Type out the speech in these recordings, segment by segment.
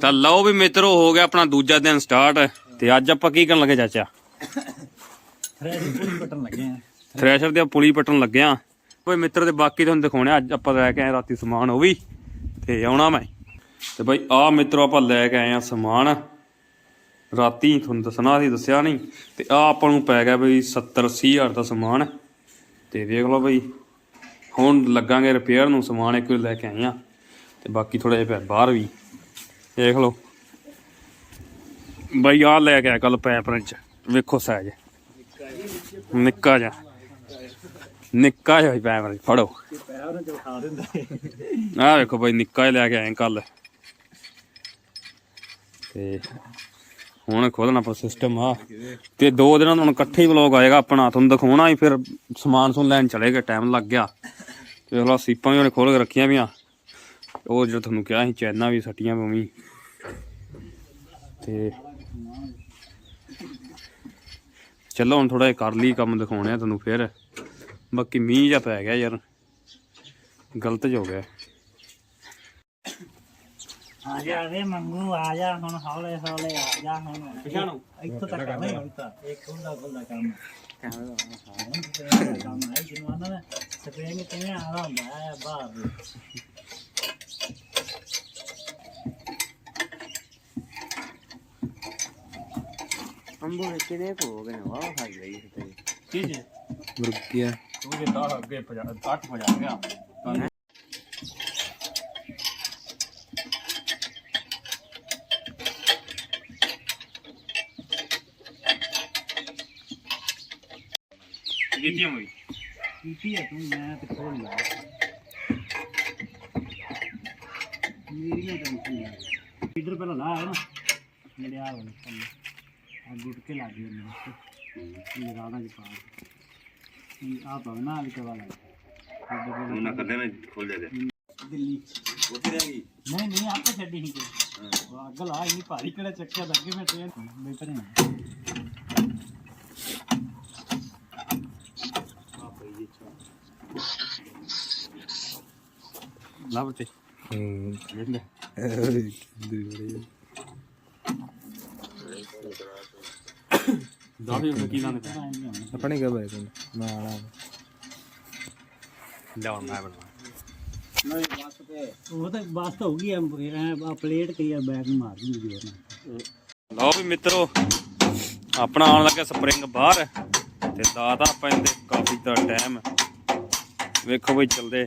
ਤਾਂ ਲਓ ਵੀ ਮਿੱਤਰੋ ਹੋ ਗਿਆ ਆਪਣਾ ਦੂਜਾ ਦਿਨ ਸਟਾਰਟ ਤੇ ਅੱਜ ਆਪਾਂ ਕੀ ਕਰਨ ਲੱਗੇ ਚਾਚਾ? ਲੱਗੇ ਆ। ਥ੍ਰੈਸ਼ਰ ਦੇ ਪੁਲੀ ਪਟਣ ਲੱਗਿਆ ਓਏ ਮਿੱਤਰ ਦੇ ਬਾਕੀ ਤੁਹਾਨੂੰ ਦਿਖਾਉਣੇ ਅੱਜ ਆਪਾਂ ਲੈ ਕੇ ਆਏ ਰਾਤੀ ਸਮਾਨ ਉਹ ਵੀ। ਤੇ ਆਉਣਾ ਮੈਂ। ਤੇ ਬਾਈ ਆ ਮਿੱਤਰੋ ਆਪਾਂ ਲੈ ਕੇ ਆਏ ਆ ਸਮਾਨ। ਰਾਤੀ ਤੁਹਾਨੂੰ ਦੱਸਣਾ ਸੀ ਦੱਸਿਆ ਨਹੀਂ। ਤੇ ਆ ਆਪਾਂ ਨੂੰ ਪੈ ਗਿਆ ਬਈ 70 80 ਹਜ਼ਾਰ ਦਾ ਸਮਾਨ। ਤੇ ਵੇਖ ਲਓ ਬਈ ਹੁਣ ਲੱਗਾਂਗੇ ਰਿਪੇਅਰ ਨੂੰ ਸਮਾਨ ਇੱਕ ਵਾਰ ਲੈ ਕੇ ਆਏ ਆ। ਤੇ ਬਾਕੀ ਥੋੜਾ ਜਿਹਾ ਪਿਆ ਬਾਹਰ ਵੀ। ਦੇਖ ਲਓ। ਬਈ ਆ ਲੈ ਕੇ ਆਇਆ ਕੱਲ ਪੈਪ 'ਚ। ਵੇਖੋ ਸਾਈਜ਼ ਨਿੱਕਾ ਜਿਹਾ। ਨਿੱਕਾ ਜਿਹਾ ਪੈਪਰ ਰਿੰਚ ਫੜੋ। ਪੈਰ ਆਹ ਵੇਖੋ ਬਈ, ਨਿੱਕਾ ਜਿਹਾ ਲੈ ਕੇ ਆਏ ਕੱਲ ਤੇ ਹੁਣ ਖੋਲਣਾ ਪਰ ਸਿਸਟਮ ਆ। ਤੇ ਦੋ ਦਿਨਾਂ ਤੋਂ ਹੁਣ ਇਕੱਠੇ ਹੀ ਵਲੌਗ ਆਏਗਾ ਆਪਣਾ। ਤੁਹਾਨੂੰ ਦਿਖਾਉਣਾ ਹੀ, ਫਿਰ ਸਮਾਨ ਸੁਣ ਲੈਣ ਚਲੇਗਾ ਟਾਈਮ ਲੱਗ ਗਿਆ। ਤੇ ਹਲਾ ਸੀਪਾਂ ਵੀ ਉਹਨੇ ਖੋਲ ਕੇ ਰੱਖੀਆਂ ਵੀਆਂ ਉਹ ਜਿਹੜਾ ਤੁਹਾਨੂੰ ਕਿਹਾ ਸੀ ਚੈਨਾ ਵੀ ਸੱਟੀਆਂ ਪਵੀਂ। ਤੇ ਚਲੋ ਹੁਣ ਥੋੜਾ ਜਿਹਾ ਕਰ ਲਈ ਕੰਮ ਦਿਖਾਉਣੇ ਆ ਤੁਹਾਨੂੰ ਫਿਰ। ਬਾਕੀ ਮੀਂਹ ਜਿਹਾ ਪੈ ਗਿਆ ਯਾਰ। ਗਲਤ ਹੋ ਗਿਆ। ਆ ਜਾ ਵੇ ਮੰਗੂ ਆ ਜਾ ਹੁਣ ਹੌਲੇ ਹੌਲੇ ਆ ਜਾ ਹੁਣ। ਪਛਾਣੋ। ਇੱਥੋਂ ਤੱਕ ਨਹੀਂ ਹੁਣ ਤਾਂ। ਇੱਕ ਹੁੰਦਾ ਬੰਦਾ ਕੰਮ। ਕੰਮ ਹੈ ਜਿਹਨੂੰ ਆਂਦਾ ਨਾ ਸਪਰੇਅ ਕਿਵੇਂ ਆਉਂਦਾ ਹੁੰਦਾ ਹੈ ਬਾਹਰ। ਦੇ ਅੰਬੋ ਨੇ? ਕਿਨੇ ਹੋ ਗਏ ਨੇ ਵਾਹ ਖਾਈ ਗਈ ਤੇ ਕੀ ਜੀ? ਮੁਰਗੀਆ। ਤੂੰ ਜੇ 10 ਅੱਗੇ 8 ਵਜਾ ਗਿਆ। ਕੀਤੀਆਂ ਹੋਈ ਕੀਤੀ ਹੈ ਤੂੰ ਮੈਂ ਤੇ ਖੋਲ ਲਿਆ। ਮੇਰੀਆਂ ਟੈਨਸ਼ਨ ਨਹੀਂ ਇਧਰ ਪਹਿਲਾਂ ਲਾ ਹੈ ਨਾ? ਮੇਰੇ ਆ ਵਾਲੇ ਕੇ ਲਾ ਦਿਓ ਮੇਰੇ ਲਗਾਣਾ ਜੀ ਪਾ ਆ ਤਾਂ ਨਾ ਵੀ ਕਵਾ ਲਾ ਉਹਨਾਂ ਕਰਦੇ ਨੇ ਖੋਲ ਦੇ ਦਿੱਲੀ। ਉੱਥੇ ਰਹੇਗੀ ਨਹੀਂ ਨਹੀਂ ਆਪੇ ਛੱਡੀ ਹੀ ਕੋਈ। ਉਹ ਅੱਗ ਲਾ ਇੰਨੀ ਭਾਰੀ ਕਿਹੜਾ ਚੱਕਿਆ ਤਾਂ ਅੱਗੇ ਮੈਂ ਟ੍ਰੇਨ ਬੈਠੇ ਨੇ ਲੱਭ ਤੇ ਹੂੰ ਵੇਂਦੇ ਦਾਦੀ ਉਹ ਕੀ ਲਾਣੇ ਆਪਣੇ ਕਬ ਹੈ ਤੂੰ ਨਾ ਆਣਾ ਲਿਆਉਣ ਮੈਂ ਬਣਾ ਉਹ ਤਾਂ ਬਸ ਤਾਂ ਹੋ ਗਈ ਆ ਆ ਪਲੇਟ ਕਰੀ ਆ ਬੈਗ ਨੂੰ ਮਾਰ ਦਿੰਦੀ ਜੋਰ ਨਾਲ ਲਓ ਵੀ ਮਿੱਤਰੋ ਆਪਣਾ ਆਉਣ ਲੱਗਾ ਸਪਰਿੰਗ ਬਾਹਰ ਤੇ ਦਾਦਾ ਆਪਾਂ ਇਹਦੇ ਕਾਫੀ ਦਾ ਟਾਈਮ ਵੇਖੋ ਬਈ ਚਲਦੇ।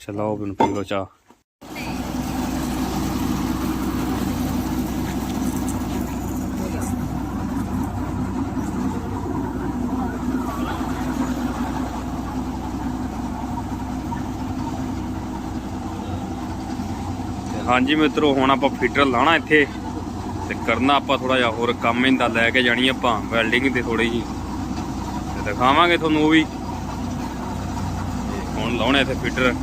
ਚਲੋ ਬਨ ਪੀ ਲੋ ਚਾਹ। ਤੇ ਹਾਂਜੀ ਮਿੱਤਰੋ ਹੁਣ ਆਪਾਂ ਫੀਟਰ ਲਾਣਾ ਇੱਥੇ। ਤੇ ਕਰਨਾ ਆਪਾਂ ਥੋੜਾ ਜਿਹਾ ਹੋਰ ਕੰਮ ਇਹਦਾ ਲੈ ਕੇ ਜਾਣੀ ਆਪਾਂ ਵੈਲਡਿੰਗ ਤੇ ਥੋੜੀ ਜੀ ਤੇ ਦਿਖਾਵਾਂਗੇ ਤੁਹਾਨੂੰ ਉਹ ਵੀ। ਤੇ ਹੁਣ ਲਾਉਣੇ ਇੱਥੇ ਫੀਟਰ।